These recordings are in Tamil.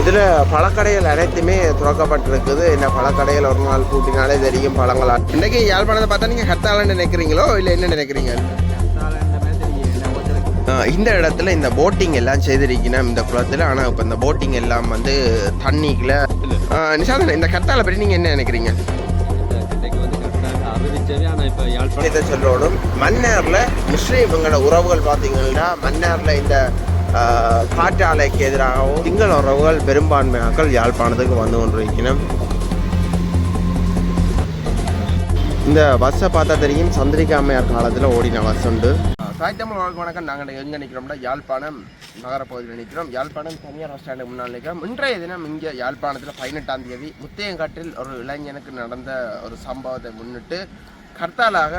இதில் பழக்கடைகள் அனைத்துமே திறக்கப்பட்டிருக்குது. என்ன பழக்கடைகள் ஒரு நாள் கூட்டினாலே தெரியும் பழங்களா? இன்னைக்கு யாழ்ப்பாணத்தை பார்த்தா நீங்கள் ஹர்த்தாலன்னு நினைக்கிறீங்களோ? இல்லை என்ன நினைக்கிறீங்க? இந்த இடத்துல இந்த போட்டிங் எல்லாம் செய்திருக்கணும் இந்த குளத்தில். ஆனால் இப்போ இந்த போட்டிங் எல்லாம் வந்து தண்ணிக்குள்ள நிஷாந்தன் இந்த கத்தாலை பற்றி நீங்கள் என்ன நினைக்கிறீங்க? இன்றைக்கு இதை சொல்லணும் மன்னாரில் முஸ்லீம்களோட உறவுகள் பார்த்தீங்கன்னா மன்னாரில் இந்த காற்றாலைக்கு எதிராகவும் திங்கள் உறவுகள் பெரும்பான்மையாக்கள் யாழ்ப்பாணத்துக்கு வந்து கொண்டிருக்கணும் இந்த பஸ்ஸை பார்த்தா தெரியும் சந்திரிகா அம்மையார் காலத்தில் ஓடின பஸ் உண்டு. தாய் வழக்கு வணக்கம். நாங்கள் எங்கே நிற்கிறோம்னா யாழ்ப்பாணம் நகரப்பகுதியில் நிற்கிறோம் யாழ்ப்பாணம் தனியார் பஸ் ஸ்டாண்டு முன்னால் நிற்கிறோம் இன்றைய தினம் இங்கே யாழ்ப்பாணத்தில் பதினெட்டாம் தேதி முத்தையங்காட்டில் ஒரு இளைஞனுக்கு நடந்த ஒரு சம்பவத்தை முன்னிட்டு கர்த்தாலாக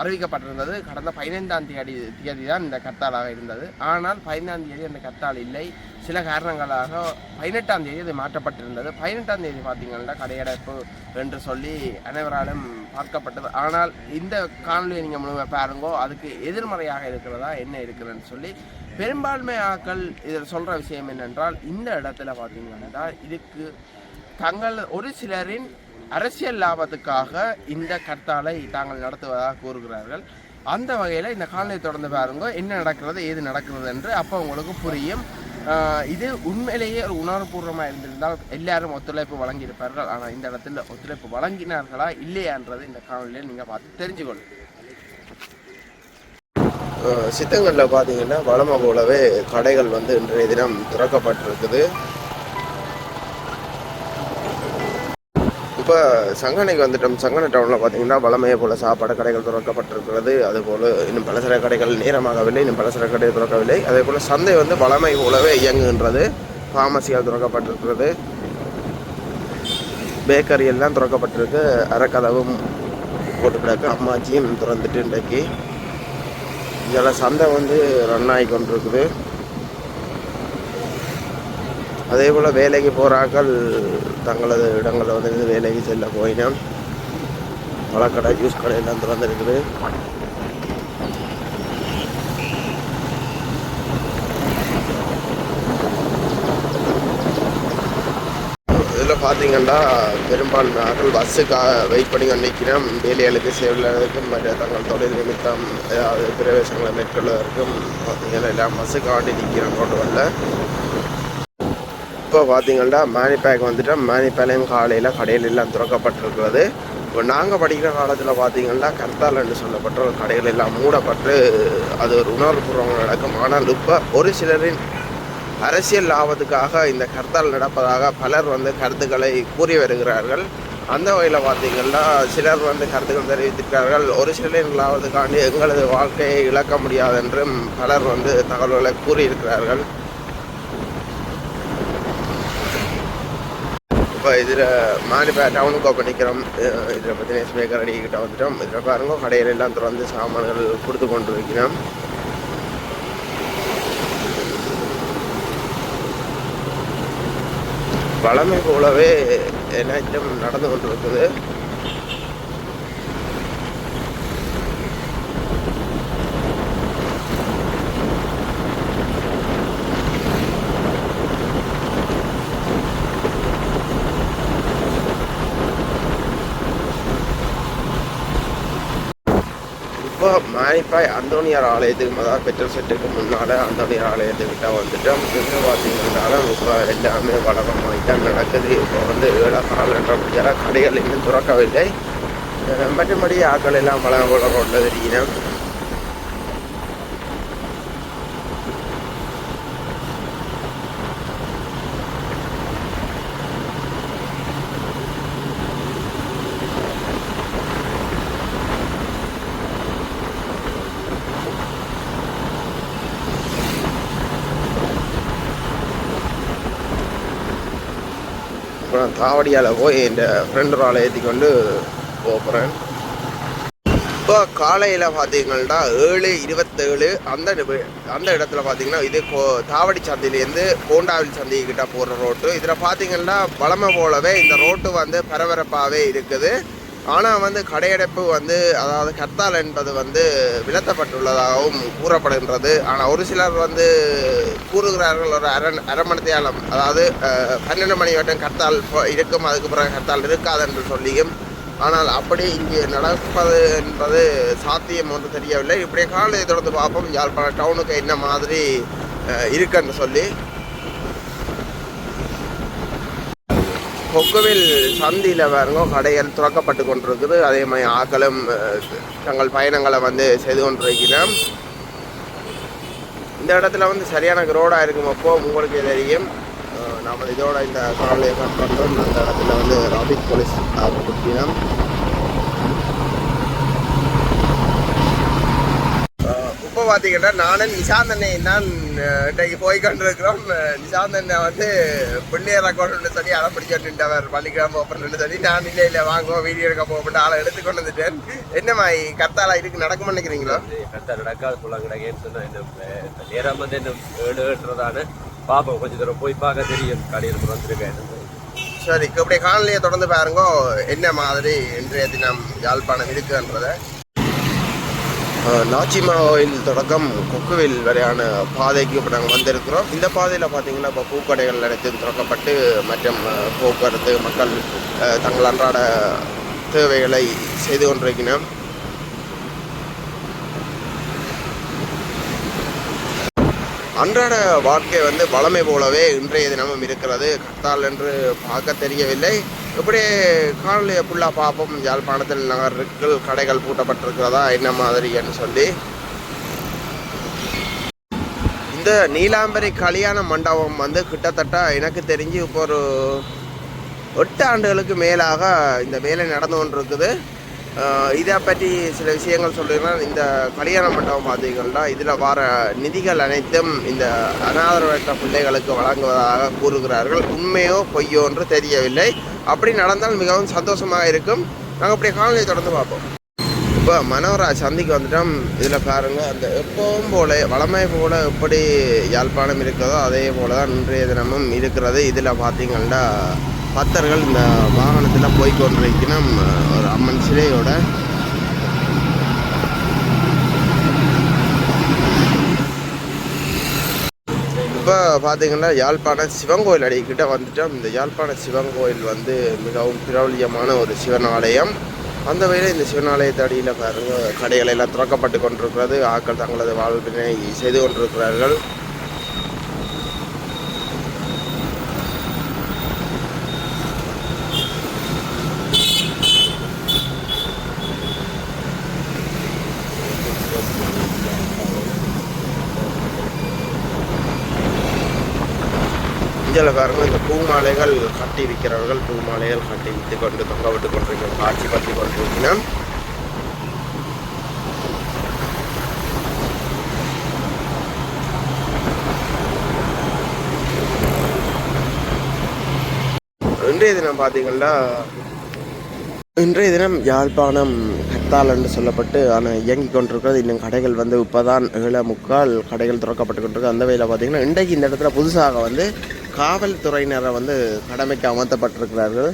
அறிவிக்கப்பட்டிருந்தது. கடந்த பதினைந்தாம் தேதி தேதி தான் இந்த கர்த்தாலாக இருந்தது. ஆனால் பதினைந்தாம் தேதி அந்த கர்த்தால் இல்லை. சில காரணங்களாக பதினெட்டாம் தேதி அது மாற்றப்பட்டிருந்தது. பதினெட்டாம் தேதி பார்த்தீங்கன்னா கடையடைப்பு என்று சொல்லி அனைவராலும் பார்க்கப்பட்டது. ஆனால் இந்த காணொலியை நீங்கள் முழுமை பாருங்கோ அதுக்கு எதிர்மறையாக இருக்கிறதா என்ன இருக்கிறதுன்னு சொல்லி பெரும்பான்மை ஆக்கள் இதில் சொல்கிற விஷயம் என்னென்றால் இந்த இடத்துல பார்த்தீங்கன்னா இதுக்கு தங்கள் ஒரு சிலரின் அரசியல் லாபத்துக்காக இந்த கர்த்தாலை தாங்கள் நடத்துவதாக கூறுகிறார்கள். அந்த வகையில் இந்த காலநிலை தொடர்ந்து பாருங்க என்ன நடக்கிறது ஏது நடக்கிறது என்று அப்போ உங்களுக்கு புரியும். இது உண்மையிலேயே ஒரு உணர்வுபூர்வமாக இருந்திருந்தால் எல்லாரும் ஒத்துழைப்பு வழங்கியிருப்பார்கள். ஆனால் இந்த இடத்துல ஒத்துழைப்பு வழங்கினார்களா இல்லையான்றது இந்த காணொலியில் நீங்கள் பார்த்து தெரிஞ்சுக்கணும் சித்தங்களில் பார்த்தீங்கன்னா வளமை போலவே கடைகள் வந்து இன்றைய தினம் திறக்கப்பட்டிருக்குது. இப்போ சங்கனைக்கு வந்துட்டோம். சங்கனை டவுனில் பார்த்தீங்கன்னா வளமையை போல் சாப்பாடு கடைகள் திறக்கப்பட்டிருக்கிறது. அதுபோல் இன்னும் பலசர கடைகள் நேரமாகவில்லை இன்னும் பலசர கடைகள் திறக்கவில்லை. அதே போல் சந்தை வந்து வளமை போலவே இயங்குகின்றது. ஃபார்மசியால் திறக்கப்பட்டிருக்கிறது. பேக்கரி எல்லாம் திறக்கப்பட்டிருக்கு. அறக்கதவும் போட்டு கிடக்கு அம்மாச்சியும் திறந்துட்டு இன்றைக்கு. இதில் சந்தை வந்து ரன் ஆகி கொண்டிருக்குது அதே போல் வேலைக்கு போகிறாக்கள் தங்களது இடங்களில் வந்து வேலைக்கு செல்ல போயினோம். பழக்கடை ஜூஸ் கடை எல்லாம் திறந்துருக்குது. இதில் பார்த்தீங்கன்னா பெரும்பான்மை ஆட்கள் பஸ்ஸுக்காக வெயிட் பண்ணி நிற்கிறோம் வேலைகளுக்கு சேவைக்கும் மற்ற தங்கள் தொழில் நிமித்தம் ஏதாவது பிரவேசங்களை மேற்கொள்வதற்கும் பார்த்தீங்கன்னா எல்லாம் பஸ்ஸுக்காண்டி நிற்கிறோம். கொண்டு வரல. இப்போ பார்த்தீங்கன்னா மேனிபேக் வந்துட்டு மேனிபேலையும் காலையில் கடையில் எல்லாம் திறக்கப்பட்டிருக்கிறது. இப்போ நாங்கள் படிக்கிற காலத்தில் பார்த்தீங்கன்னா கர்த்தால் என்று சொல்லப்பட்ட ஒரு கடைகள் எல்லாம் மூடப்பட்டு அது ஒரு உணர்வுபூர்வமாக நடக்கும். ஆனால் இப்போ ஒரு சிலரின் அரசியல் லாபத்துக்காக இந்த கர்த்தால் நடப்பதாக பலர் வந்து கருத்துக்களை கூறி வருகிறார்கள். அந்த வகையில் பார்த்தீங்கன்னா சிலர் வந்து கருத்துக்கள் தெரிவித்திருக்கிறார்கள். ஒரு சிலரின் லாபத்துக்காண்டி எங்களது வாழ்க்கையை இழக்க முடியாது என்றும் பலர் வந்து தகவல்களை கூறியிருக்கிறார்கள். இப்போ இதில் மானிப்பா டவுனுக்கு ஓப்பன் நிற்கிறோம் இதில் பற்றி ஸ்பீக்கர் அடிக்கிட்ட வந்துட்டோம். இதில் பாருங்க கடையில் எல்லாம் திறந்து சாமான்கள் கொடுத்து கொண்டு வைக்கிறோம் வளமை போலவே என்ன நடந்து கொண்டு இருக்குது இப்போ மானிப்பாய் அந்தோனியார் ஆலயத்துக்கு அதாவது பெட்ரோல் செட்டுக்கு முன்னால் அந்தோனியார் ஆலயத்துக்கிட்ட வந்துட்டோம். இங்கே பார்த்தீங்கன்னாலும் இப்போ எல்லாமே வழக்கமாக தான் நடக்குது. இப்போ வந்து ஏழை காலன்ற முடியாத கடைகள் இன்னும் திறக்கவில்லை. மற்றபடி ஆக்கள் எல்லாம் வளம் போல கொண்டு இப்போ நான் தாவடியால் போய் என் ஃப்ரெண்டு ஆளை ஏற்றி கொண்டு போகிறேன் இப்போ காலையில் பார்த்தீங்கன்னா ஏழு இருபத்தேழு அந்த அந்த இடத்துல பார்த்தீங்கன்னா இது கோ தாவடி சந்தையிலேருந்து கோண்டாவில் சந்தைக்கிட்ட போகிற ரோட்டு இதில் பார்த்தீங்கன்னா பழமை போலவே இந்த ரோட்டு வந்து பரபரப்பாகவே இருக்குது. ஆனால் வந்து கடையடைப்பு வந்து அதாவது கர்த்தால் என்பது வந்து விலத்தப்பட்டுள்ளதாகவும் கூறப்படுகின்றது. ஆனால் ஒரு சிலர் வந்து கூறுகிறார்கள் ஒரு அரண் அரை அதாவது பன்னெண்டு மணி வட்டம் கர்த்தால் இருக்கும் அதுக்கு பிறகு கர்த்தால் இருக்காது என்று சொல்லியும் ஆனால் அப்படி இங்கே நடப்பது என்பது சாத்தியம் ஒன்று தெரியவில்லை. இப்படியே காலையை தொடர்ந்து பார்ப்போம் யாழ்ப்பாணம் டவுனுக்கு என்ன மாதிரி இருக்குன்னு சொல்லி. கொக்குவில் சந்தியில் பாருங்க கடைகள் துறக்கப்பட்டு கொண்டிருக்குது. அதே மாதிரி ஆக்களும் தங்கள் பயணங்களை வந்து செய்து கொண்டிருக்கிறோம் இந்த இடத்துல வந்து சரியான ரோடாக இருக்கும் அப்போ உங்களுக்கு தெரியும். நாம் இதோட இந்த காலையை கட் பண்ணுறோம் அந்த இடத்துல வந்து ராபிக் போலீஸ் கொடுத்தினோம் இப்போ பார்த்தீங்கன்னா நானும் நிசாந்தனை தான் இன்றைக்கு போய் கொண்டிருக்கிறோம். நிசாந்தனை வந்து பிள்ளையர் அக்கௌண்ட்னு சொல்லி அதை பிடிச்சிட்டு நின்றவர் பள்ளிக்கிழமை ஓப்பன் சொல்லி நான் இல்லை இல்லை வாங்குவோம் வீடியோ எடுக்க போகப்பட்டு ஆளை எடுத்து கொண்டு வந்துட்டேன். என்னம்மா கத்தாலா இருக்கு நடக்கும் நினைக்கிறீங்களோ? கரெக்டாக நடக்காது போல கிடக்கேன்னு சொன்னா என்ன இப்ப நேரம் வந்து என்ன ஏழு ஏற்றுறதானு பார்ப்போம் கொஞ்சம் தூரம் போய் பார்க்க தெரியும். கடையில் பிறந்திருக்கேன் சரி இப்படி காணொலியை தொடர்ந்து பாருங்க என்ன மாதிரி இன்றைய தினம் யாழ்ப்பாணம் இருக்குன்றத. நாச்சிமா கோயில் தொடக்கம் கொக்குவில் வரையான பாதைக்கு இப்போ நாங்கள் வந்திருக்கிறோம். இந்த பாதையில் பார்த்தீங்கன்னா இப்போ பூக்கடைகள் அனைத்தும் திறக்கப்பட்டு மற்றும் போக்குவரத்து மக்கள் தங்கள் அன்றாட தேவைகளை செய்து கொண்டிருக்கிறோம் அன்றாட வாழ்க்கை வந்து வளமை போலவே இன்றைய தினமும் இருக்கிறது. கத்தால் என்று பார்க்க தெரியவில்லை. இப்படி காணொலியை ஃபுல்லாக பார்ப்போம். யாழ்ப்பாணத்தில் நகர்கள் கடைகள் பூட்டப்பட்டிருக்கிறதா என்ன மாதிரின்னு சொல்லி. இந்த நீலாம்பரி கல்யாண மண்டபம் வந்து கிட்டத்தட்ட எனக்கு தெரிஞ்சு இப்போ ஒரு எட்டு ஆண்டுகளுக்கு மேலாக இந்த வேலை நடந்து கொண்டிருக்குது. இதை பற்றி சில விஷயங்கள் சொல்லிடுறேன் இந்த கல்யாண மண்டபம் பார்த்தீங்கன்னா இதில் வர நிதிகள் அனைத்தும் இந்த அனாதரவற்ற பிள்ளைகளுக்கு வழங்குவதாக கூறுகிறார்கள். உண்மையோ பொய்யோ என்று தெரியவில்லை. அப்படி நடந்தால் மிகவும் சந்தோஷமாக இருக்கும். நாங்கள் அப்படியே காலநிலை தொடர்ந்து பார்ப்போம். இப்போ மனோராஜ் சந்திக்கு வந்துட்டோம். இதில் பாருங்கள் அந்த எப்பவும் போல வளமை போல எப்படி யாழ்ப்பாணம் இருக்கிறதோ அதே போல தான் இன்றைய தினமும் இருக்கிறது. இதில் பார்த்தீங்கன்னா பக்தர்கள் இந்த வாகனத்தில் போய் கொண்டிருக்கணும் ஒரு அம்மன் சிலையோட இப்போ பார்த்தீங்கன்னா யாழ்ப்பாண சிவன் கோயில் அடிக்கிட்ட வந்துட்டோம். இந்த யாழ்ப்பாண சிவன் கோயில் வந்து மிகவும் பிரபலியமான ஒரு சிவன் ஆலயம் அந்த வகையில் இந்த சிவன் ஆலயத்தை அடியில் பாருங்கள் கடைகள் எல்லாம் திறக்கப்பட்டு கொண்டிருக்கிறது. ஆக்கள் தங்களது வாழ்வினை செய்து கொண்டிருக்கிறார்கள். இதில் இந்த பூ மாலைகள் கட்டி விற்கிறவர்கள் பூ மாலைகள் கட்டி விற்று கொண்டு தொங்க விட்டு கொண்டிருக்கிற காட்சி பற்றி கொண்டிருக்கிறோம் இன்றைய தினம் பார்த்தீங்கன்னா இன்றைய தினம் யாழ்ப்பாணம் ஹர்த்தால் என்று சொல்லப்பட்டு ஆனால் இயங்கி கொண்டிருக்கிறது. இன்னும் கடைகள் வந்து இப்போதான் ஏழை முக்கால் கடைகள் திறக்கப்பட்டு கொண்டிருக்கு. அந்த வகையில் பார்த்தீங்கன்னா இன்றைக்கு இந்த இடத்துல புதுசாக வந்து காவல்துறையினரை வந்து கடமைக்கு அமர்த்தப்பட்டிருக்கிறார்கள்.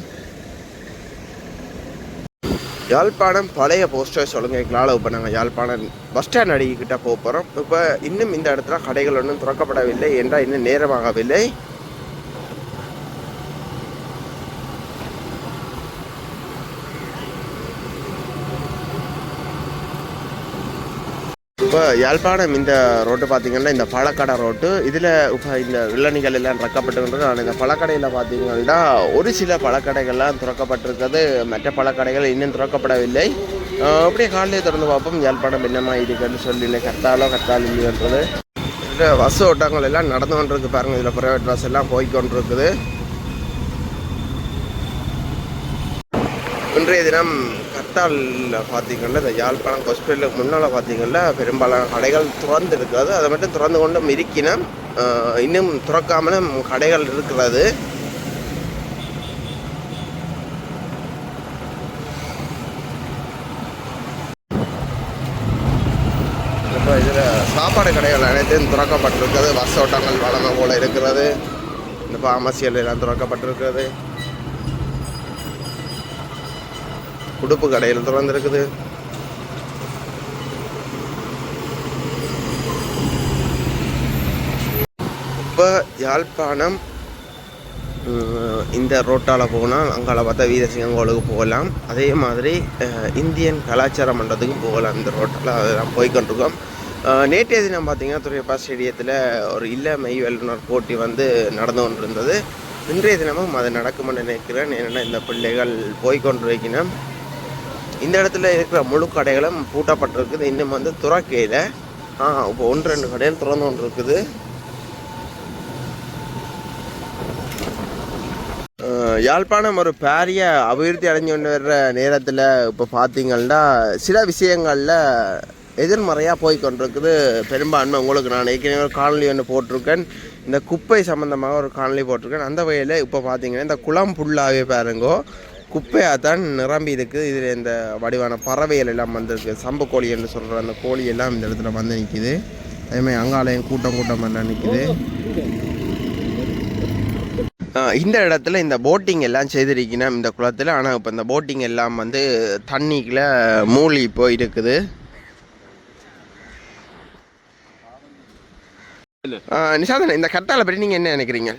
யாழ்ப்பாணம் பழைய போஸ்டர்ஸ் ஒழுங்கைகளால் இப்போ நாங்கள் யாழ்ப்பாணம் பஸ் ஸ்டாண்ட் அடிக்கிட்ட போக போகிறோம் இப்போ இன்னும் இந்த இடத்துல கடைகள் ஒன்றும் திறக்கப்படவில்லை என்றால் இன்னும் நேரமாகவில்லை. இப்போ யாழ்ப்பாணம் இந்த ரோட்டு பார்த்தீங்கன்னா இந்த பழக்கடை ரோட்டு. இதில் இப்போ இந்த இளநிகள் எல்லாம் திறக்கப்பட்டுன்றது ஆனால் இந்த பழக்கடையில் பார்த்தீங்கன்னா ஒரு சில பழக்கடைகள்லாம் திறக்கப்பட்டிருக்கிறது. மற்ற பழக்கடைகள் இன்னும் திறக்கப்படவில்லை. அப்படியே காலையிலே திறந்து பார்ப்போம். யாழ்ப்பாணம் என்னமா இருக்குன்னு சொல்லி கத்தாலோ கத்தால் இல்லைன்றது இதில் பஸ் ஓட்டங்கள் எல்லாம் நடந்து கொண்டிருக்கு பாருங்க. இதில் ப்ரைவேட் பஸ் எல்லாம் போய்கொண்டிருக்குது இன்றைய தினம் கத்தாலில் பார்த்தீங்கன்னா இந்த யாழ்ப்பாணம் ஹாஸ்பிட்டலுக்கு முன்னால் பார்த்தீங்கன்னா பெரும்பாலான கடைகள் திறந்து இருக்காது அதை மட்டும் திறந்து கொண்டும் இருக்கினோம். இன்னும் திறக்காமலும் கடைகள் இருக்கிறது. இப்போ இதில் சாப்பாடு கடைகள் அனைத்தையும் திறக்கப்பட்டிருக்கிறது. பஸ் ஓட்டங்கள் வளமை போல இருக்கிறது. இந்த ஃபார்மசிகள் எல்லாம் திறக்கப்பட்டிருக்கிறது. உடுப்பு கடையில் திறந்துருக்குது. இப்போ யாழ்ப்பாணம் இந்த ரோட்டால் போனால் அங்கால பார்த்தா வீரசிங்கங்கோளுக்கு போகலாம். அதே மாதிரி இந்தியன் கலாச்சார மன்றத்துக்கு போகலாம் இந்த ரோட்டால். அதெல்லாம் போய்கொண்டிருக்கோம் நேற்றைய தினம் பார்த்தீங்கன்னா துறையப்பா ஸ்டேடியத்தில் ஒரு இளமை வல்லுநர் போட்டி வந்து நடந்து கொண்டிருந்தது. இன்றைய தினமும் அது நடக்கும்னு நினைக்கிறேன். என்னென்னா இந்த பிள்ளைகள் போய்கொண்டிருக்கணும் இந்த இடத்துல இருக்கிற முழு கடைகளும் பூட்டப்பட்டிருக்குது. இன்னும் வந்து துறக்கையில் ஆ இப்போ ஒன்று ரெண்டு கடையில் திறந்து கொண்டு இருக்குது யாழ்ப்பாணம் ஒரு பாரிய அபிவிருத்தி அடைஞ்சு கொண்டு வர்ற நேரத்தில் இப்போ பார்த்தீங்கன்னா சில விஷயங்களில் எதிர்மறையாக போய் கொண்டிருக்குது. பெரும்பான்மை உங்களுக்கு நான் ஏற்கனவே ஒரு காணொலி ஒன்று போட்டிருக்கேன். இந்த குப்பை சம்மந்தமாக ஒரு காணொலி போட்டிருக்கேன். அந்த வகையில் இப்போ பார்த்தீங்கன்னா இந்த குளம் புல்லாகவே பாருங்கோ குப்பையாக தான் நிரம்பி இருக்குது இதில் இந்த வடிவான பறவைகள் எல்லாம் வந்திருக்கு. சம்பு கோழி என்று சொல்கிற அந்த கோழி எல்லாம் இந்த இடத்துல வந்து நிற்கிது அதேமாதிரி அங்காலயம் கூட்டம் கூட்டம் எல்லாம் நிற்கிது இந்த இடத்துல இந்த போட்டிங் எல்லாம் செய்திருக்கணும் இந்த குளத்தில். ஆனால் இப்போ இந்த போட்டிங் எல்லாம் வந்து தண்ணிக்குள்ள மூழ்கி போய் இருக்குது நிஷாதன் இந்த கட்டால பற்றி நீங்கள் என்ன நினைக்கிறீங்க?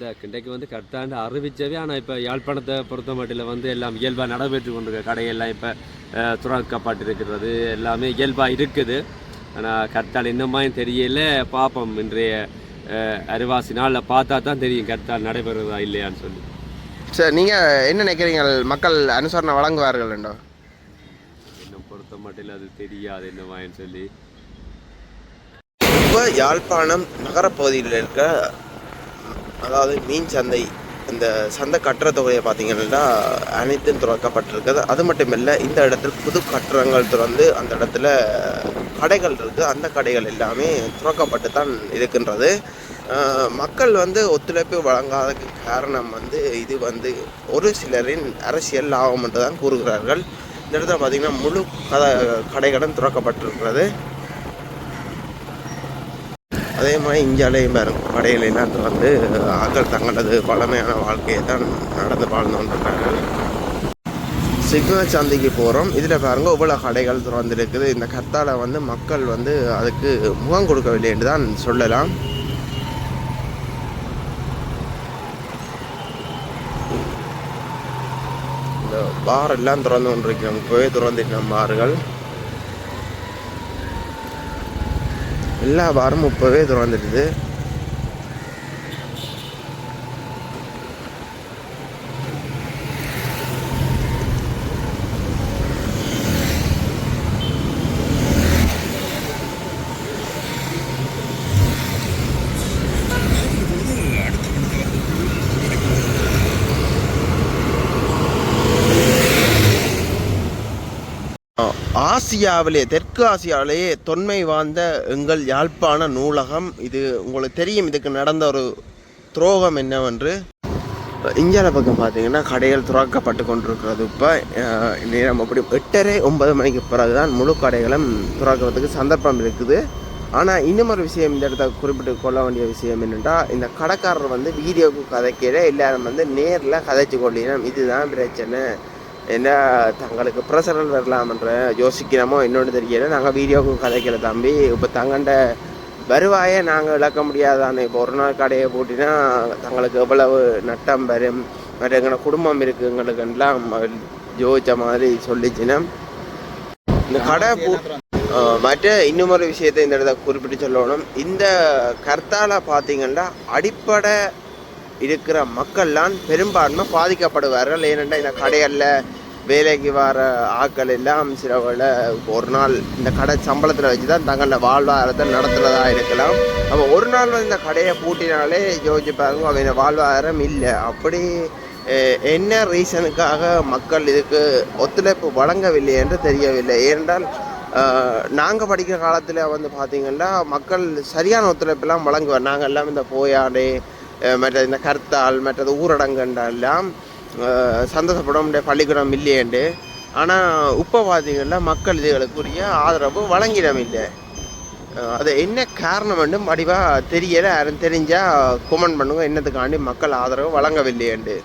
இந்த கிண்டைக்கு வந்து கரெக்டாண்டு அறிவிச்சவே ஆனால் இப்போ யாழ்ப்பாணத்தை பொறுத்த மட்டில் வந்து எல்லாம் இயல்பாக நடைபெற்று கொண்டிருக்க கடையெல்லாம் இப்போ துறக்கப்பட்டிருக்கிறது. எல்லாமே இயல்பாக இருக்குது. ஆனால் கரெக்டால் இன்னுமே தெரியல. பார்ப்போம் இன்றைய அஹ், அரைவாசி நாளில் பார்த்தா தான் தெரியும் கரெக்டாக நடைபெறுறதா இல்லையான்னு சொல்லி. சரி நீங்கள் என்ன நினைக்கிறீங்க மக்கள் அனுசரணை வழங்குவார்கள் என்றோ? இன்னும் பொறுத்த மட்டில் அது தெரியாது என்னமான்னு சொல்லி. இப்போ யாழ்ப்பாணம் நகரப்பகுதியில் இருக்க அதாவது மீன் சந்தை இந்த சந்தை கட்டுற தொகையை பார்த்தீங்கன்னா அனைத்தும் துறக்கப்பட்டிருக்குது. அது மட்டும் இல்லை இந்த இடத்துல புது கட்டடங்கள் திறந்து அந்த இடத்துல கடைகள் இருக்குது அந்த கடைகள் எல்லாமே துறக்கப்பட்டு தான் இருக்கின்றது மக்கள் வந்து ஒத்துழைப்பு வழங்காததுக்கு காரணம் வந்து இது வந்து ஒரு சிலரின் அரசியல் லாபம் என்று தான் கூறுகிறார்கள். இந்த இடத்துல பார்த்தீங்கன்னா முழு கத கடைகளும் துறக்கப்பட்டிருக்கிறது. அதே மாதிரி இந்தியாலேயும் பாருங்க கடைகள் எல்லாம் வந்து ஆக்கள் தங்களது பழமையான வாழ்க்கையை தான் நடந்து வாழ்ந்து கொண்டிருக்கார்கள் சிக்னல் சந்தைக்கு போகிறோம் இதில் பாருங்க இவ்வளோ கடைகள் திறந்துருக்குது. இந்த கத்தால வந்து மக்கள் வந்து அதுக்கு முகம் கொடுக்கவில்லை என்று தான் சொல்லலாம். இந்த பார் எல்லாம் திறந்து கொண்டிருக்கிறோம் இப்போவே திறந்துட்டோம் பார்கள். எல்லா வாரமும் இப்போவே திறந்துடுது. ஆசியாவிலே தெற்கு ஆசியாவிலேயே தொன்மை வாய்ந்த எங்கள் யாழ்ப்பாண நூலகம். இது உங்களுக்கு தெரியும் இதுக்கு நடந்த ஒரு துரோகம் என்னவென்று. இந்தியாவில் பக்கம் பார்த்தீங்கன்னா கடைகள் துறக்கப்பட்டு கொண்டிருக்கிறது. இப்போ நேரம் அப்படி எட்டரை ஒன்பது மணிக்கு பிறகு தான் முழு கடைகளும் துறக்கிறதுக்கு சந்தர்ப்பம் இருக்குது. ஆனால் இன்னும் ஒரு விஷயம் இந்த இடத்த குறிப்பிட்டு கொள்ள வேண்டிய விஷயம் என்னென்னா இந்த கடைக்காரர் வந்து வீடியோவுக்கு கதைக்கிற எல்லாரும் வந்து நேரில் கதைச்சு கொள்ளினோம் இதுதான் பிரச்சனை. என்ன தங்களுக்கு பிரசரல் வரலாம்ன்ற யோசிக்கிறோமோ இன்னொன்று தெரியல. நாங்கள் வீடியோவுக்கு கதைக்கல தம்பி. இப்போ தங்கண்ட வருவாயை நாங்கள் இழக்க முடியாதானே இப்போ ஒரு நாள் கடையை போட்டினா தங்களுக்கு எவ்வளவு நட்டம் வரும் மற்ற எங்களோட குடும்பம் இருக்குது எங்களுக்கெல்லாம் மாதிரி சொல்லிச்சுன்னா. இந்த கடை பூ மற்ற இன்னுமொரு விஷயத்தை இந்த இடத்த குறிப்பிட்டு சொல்லணும். இந்த கர்த்தால பார்த்தீங்கன்னா அடிப்படை இருக்கிற மக்கள்லாம் பெரும்பான்மை பாதிக்கப்படுவார்கள். ஏனென்றால் இந்த கடைகளில் வேலைக்கு வர ஆட்கள் எல்லாம் சிலவில் ஒரு நாள் இந்த கடை சம்பளத்தில் வச்சு தான் தங்கள வாழ்வாதாரத்தை நடத்துகிறதா இருக்கலாம். அப்போ ஒரு நாள் வந்து இந்த கடையை பூட்டினாலே யோசிச்சு பாருங்க அவங்க வாழ்வாதாரம் இல்லை. அப்படி என்ன ரீசனுக்காக மக்கள் இதுக்கு ஒத்துழைப்பு வழங்கவில்லை என்று தெரியவில்லை. ஏனென்றால் நாங்கள் படிக்கிற காலத்தில் வந்து பார்த்திங்கன்னா மக்கள் சரியான ஒத்துழைப்பெல்லாம் வழங்குவார் நாங்கள் எல்லாம் இந்த போயாடு மற்ற இந்த கர்த்தால் மற்றது ஊரடங்குன்ற எல்லாம் சந்தோஷப்பட முடிய பள்ளிக்கூடம் இல்லையேண்டு ஆனால் இப்போ பார்த்தீங்கன்னா மக்கள் இதுகளுக்குரிய ஆதரவு வழங்கிடம் இல்லை அது என்ன காரணம்னு வடிவாக தெரியலை. யாரும் தெரிஞ்சால் கமெண்ட் பண்ணுங்க. என்னத்துக்காண்டி மக்கள் ஆதரவு வழங்கவில்லையேண்டு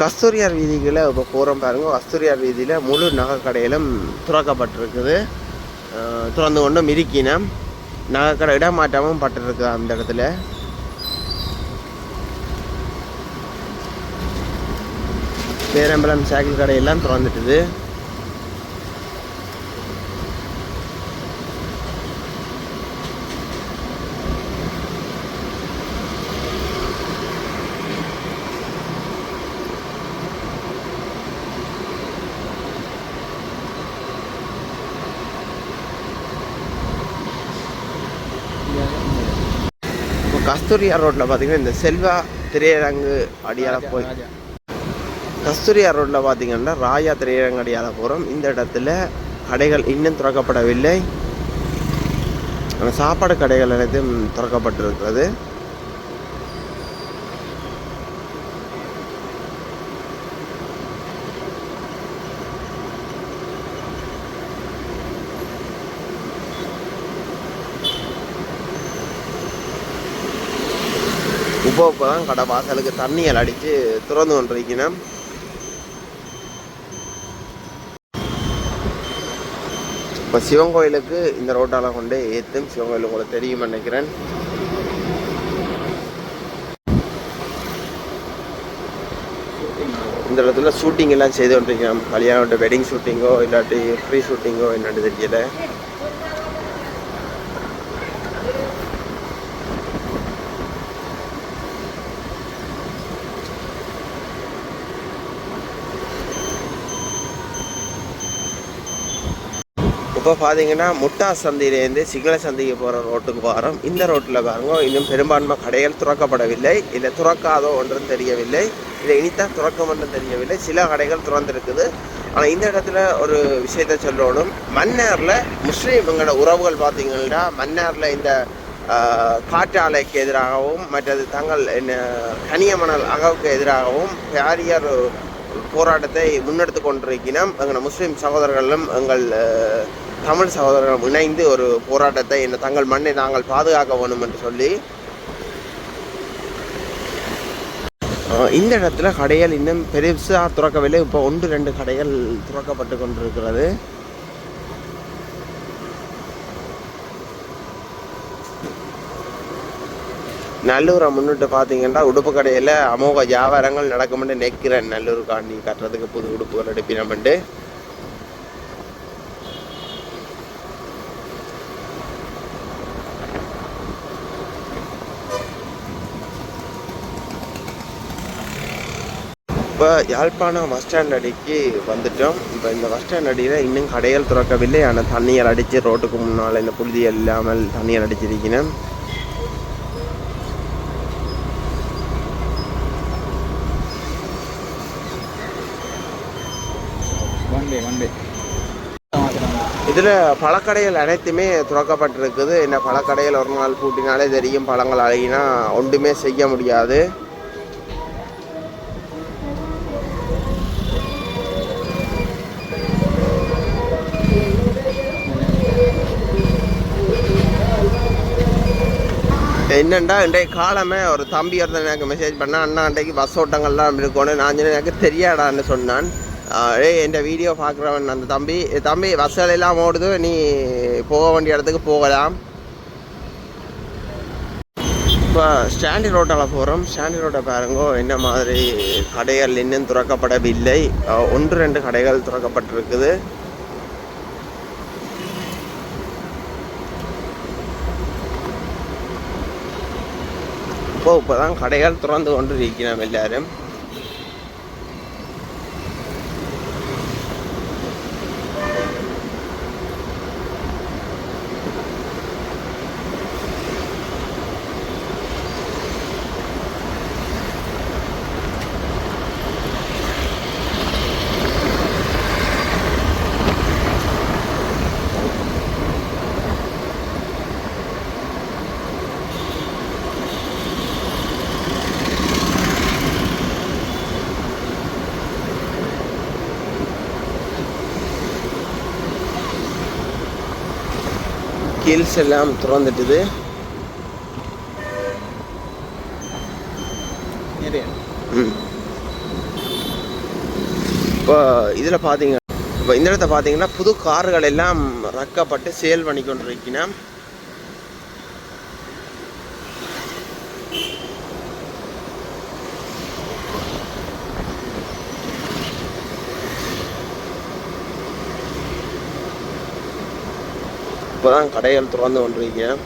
கஸ்தூரியார் வீதிகளை இப்போ போகிறோம் பாருங்கள் கஸ்தூரியார் வீதியில் முழு நகை கடையிலும் திறக்கப்பட்டிருக்குது திறந்து கொண்டும் இருக்கினோம். நகைக்கடை இடமாற்றமும் பட்டிருக்கு அந்த இடத்துல. பேரம்பலம் சைக்கிள் கடையெல்லாம் திறந்துட்டுது. கஸ்தூரியா ரோட்டில் பார்த்தீங்கன்னா இந்த செல்வா திரையரங்கு அடியால் போய் கஸ்தூரியா ரோட்டில் பார்த்தீங்கன்னா ராயா திரையரங்கடியால் போகிறோம் இந்த இடத்துல கடைகள் இன்னும் திறக்கப்படவில்லை. சாப்பாடு கடைகள் அனைத்தும் திறக்கப்பட்டிருக்கிறது. இப்போ இப்போ தான் கடை வாசலுக்கு தண்ணியல் அடித்து திறந்து கொண்டிருக்கிறேன் இப்போ சிவன் கோயிலுக்கு இந்த ரோட்டால் கொண்டு ஏற்றும் சிவன் கோயில் உங்களுக்கு தெரியும் நினைக்கிறேன். இந்த இடத்துல ஷூட்டிங் எல்லாம் செய்து கொண்டிருக்கிறோம். கல்யாணம் வெட்டிங் ஷூட்டிங்கோ இல்லாட்டி ப்ரீ ஷூட்டிங்கோ என்னென்னு தெரியல. இப்போ பார்த்தீங்கன்னா முட்டா சந்தையிலேருந்து சிங்கள சந்தைக்கு போகிற ரோட்டுக்கு போகிறோம் இந்த ரோட்டில் பாருங்க இன்னும் பெரும்பான்மை கடைகள் துறக்கப்படவில்லை. இல்லை துறக்காதோ ஒன்றும் தெரியவில்லை. இல்லை இனித்தான் துறக்கம் ஒன்றும் தெரியவில்லை. சில கடைகள் திறந்திருக்குது. ஆனால் இந்த இடத்துல ஒரு விஷயத்த சொல்லணும். மன்னாரில் முஸ்லீம்களோட உறவுகள் பார்த்தீங்கன்னா மன்னாரில் இந்த காற்றாலைக்கு எதிராகவும் மற்றது தங்கள் என்ன கனியமணல் அகவுக்கு எதிராகவும் பாரியர் போராட்டத்தை முன்னெடுத்து கொண்டிருக்கிறோம் எங்கள் முஸ்லீம் சகோதரர்களும் எங்கள் தமிழ் சகோதரர்கள் இணைந்து ஒரு போராட்டத்தை இந்த தங்கள் மண்ணை நாங்கள் பாதுகாக்க வேணும் என்று சொல்லி இந்த இடத்துல கடைகள் இன்னும் பெருசாக திறக்கவில்லை. இப்போ ஒன்று ரெண்டு கடைகள் திறக்கப்பட்டு கொண்டிருக்கிறது. நல்லூரை முன்னிட்டு பார்த்தீங்கன்னா உடுப்பு கடையில் அமோக வியாபாரங்கள் நடக்கும்னு நினைக்கிறேன். நல்லூர் காணி கட்டுறதுக்கு புது உடுப்புகள் எடுப்பினோம்ட்டு. இப்போ யாழ்ப்பாணம் பஸ் ஸ்டாண்ட் அடிக்கு வந்துட்டோம். இப்போ இந்த பஸ் ஸ்டாண்ட் அடியில் இன்னும் கடைகள் திறக்கவில்லை. ஆனால் தண்ணியல் அடித்து ரோட்டுக்கு முன்னால் இந்த புழுதியல் இல்லாமல் தண்ணியல் டே இதில் பழக்கடைகள் அனைத்துமே திறக்கப்பட்டிருக்குது. என்ன பழக்கடையில் ஒரு நாள் பூட்டினாலே தெரியும். பழங்கள் அழகினா ஒன்றுமே செய்ய முடியாது. என்னண்டா இன்றைய காலமே? ஒரு தம்பி ஒருத்தன் எனக்கு மெசேஜ் பண்ணால் அண்ணா அன்றைக்கு பஸ் ஓட்டங்கள்லாம் இருக்கணும் நான் எனக்கு தெரியாடான்னு சொன்னான். ஏய் என் வீடியோ பார்க்குறவன் அந்த தம்பி. தம்பி பஸ்ஸில் எல்லாம் ஓடுது. நீ போக வேண்டிய இடத்துக்கு போகலாம். இப்போ ஸ்டாண்டி ரோட்டால் போகிறோம் ஸ்டாண்டி ரோட்டை பாருங்கோ என்ன மாதிரி கடைகள் இன்னும் திறக்கப்படவில்லை. ஒன்று ரெண்டு கடைகள் திறக்கப்பட்டிருக்குது. இப்போ இப்போ தான் கடைகள் திறந்து கொண்டு இருக்கிறோம் எல்லாரும். கீல்ஸ் எல்லாம் திறந்துட்டுது. இப்போ இதில் பார்த்தீங்க இப்போ இந்த இடத்த பார்த்தீங்கன்னா புது கார்கள் எல்லாம் ரக்கப்பட்டு சேல் பண்ணி கொண்டு இப்போ இப்போதான் கடைகள் திறந்து கொண்டிருக்கேன்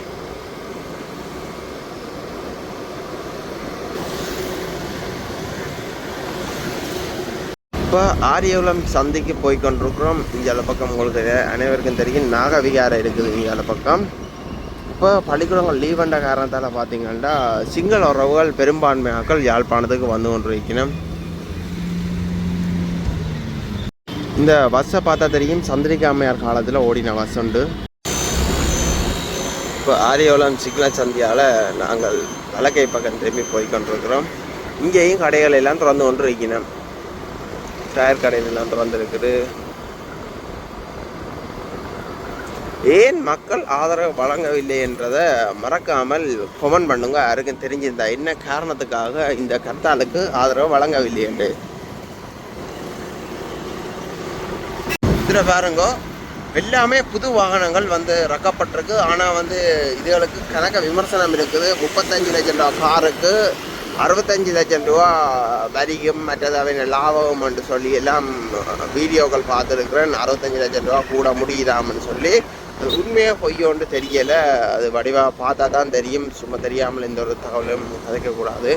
இப்போ ஆரியகுளம் சந்தைக்கு போய் கொண்டிருக்கிறோம் இந்தியால பக்கம் உங்களுக்கு அனைவருக்கும் தெரியும். நாகவிகாரம் இருக்குது இந்தியால பக்கம். இப்போ பள்ளிக்கூடங்கள் லீவ் என்ற காரணத்தால் பார்த்தீங்கன்னா சிங்கள உறவுகள் பெரும்பான்மையாக்கள் யாழ்ப்பாணத்துக்கு வந்து கொண்டிருக்கணும் இந்த பஸ்ஸை பார்த்தா தெரியும் சந்திரிகா அம்மையார் காலத்தில் ஓடின பஸ் உண்டு. இப்போ ஆரியோலம் சிக்ன சந்தியால் நாங்கள் வலக்கை பக்கம் திரும்பி போய் கொண்டிருக்கிறோம். இங்கேயும் கடைகள் எல்லாம் திறந்து கொண்டு இருக்கணும் டயர் கடைகள்லாம் எல்லாம் திறந்துருக்குது. ஏன் மக்கள் ஆதரவு வழங்கவில்லை என்றதை மறக்காமல் கொமெண்ட் பண்ணுங்க. யாருக்கும் தெரிஞ்சிருந்தா என்ன காரணத்துக்காக இந்த கர்த்தாலுக்கு ஆதரவு வழங்கவில்லை என்று. இதில் பாருங்க எல்லாமே புது வாகனங்கள் வந்து ரக்கப்பட்டிருக்கு ஆனால் வந்து இதுகளுக்கு கணக்க விமர்சனம் இருக்குது. முப்பத்தஞ்சு லட்சம் ரூபா காருக்கு அறுபத்தஞ்சு லட்சம் ரூபா வரியும் மற்றது அவன் லாபம் என்று சொல்லி எல்லாம் வீடியோக்கள் பார்த்துருக்குறேன். அறுபத்தஞ்சு லட்சம் ரூபா கூட முடியுதாம்னு சொல்லி. அது உண்மையாக பொய்யோன்னு தெரியலை. அது வடிவாக பார்த்தா தான் தெரியும். சும்மா தெரியாமல் எந்த ஒரு தகவலும் கதைக்கக்கூடாது.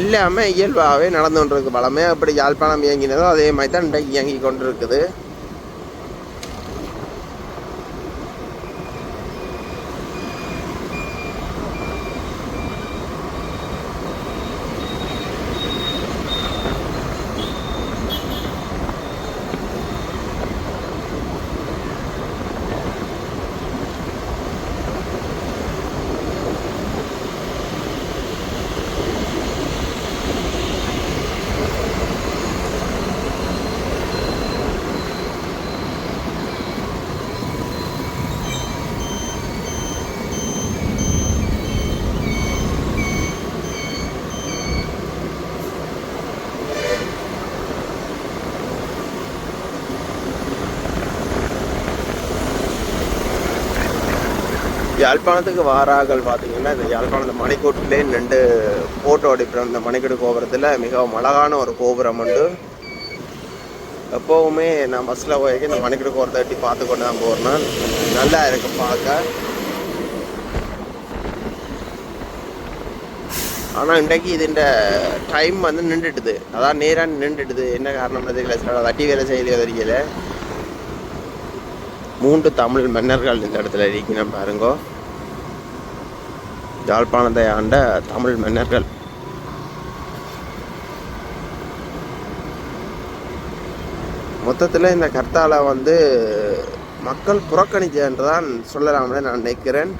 எல்லாமே இயல்பாகவே நடந்து கொண்டிருக்கு பலமே அப்படி யாழ்ப்பாணம் இயங்கினதோ அதே மாதிரி தான் இன்றைக்கு இயங்கி கொண்டிருக்குது. யாழ்ப்பாணத்துக்கு வாராக்கள் பார்த்தீங்கன்னா இந்த யாழ்ப்பாணத்து மணிக்கூட்டிலே நின்று ஃபோட்டோ எடுக்கிறோம் இந்த மணிக்கூடு கோபுரத்தில் மிகவும் அழகான ஒரு கோபுரம் உண்டு. எப்போவுமே நான் பஸ்ஸில் போய் இந்த மணிக்கூடு கோபுரத்தை எட்டி பார்த்து கொண்டு தான் போகிறேன் நல்லா இருக்கு பார்க்க. ஆனால் இன்றைக்கு இதுண்ட டைம் வந்து நின்றுட்டுது. அதான் நேராக நின்றுட்டுது. என்ன காரணம் தெரியல. சார் வட்டி வேலை செய்யலையோ தெரியல மூன்று தமிழ் மன்னர்கள் இந்த இடத்துல இருக்கணும் பாருங்கோ. யாழ்ப்பாணத்தை ஆண்ட தமிழ் மன்னர்கள். மொத்தத்தில் இந்த கர்த்தால வந்து மக்கள் புறக்கணிச்ச என்றுதான் சொல்லலாம்னு நான் நினைக்கிறேன்.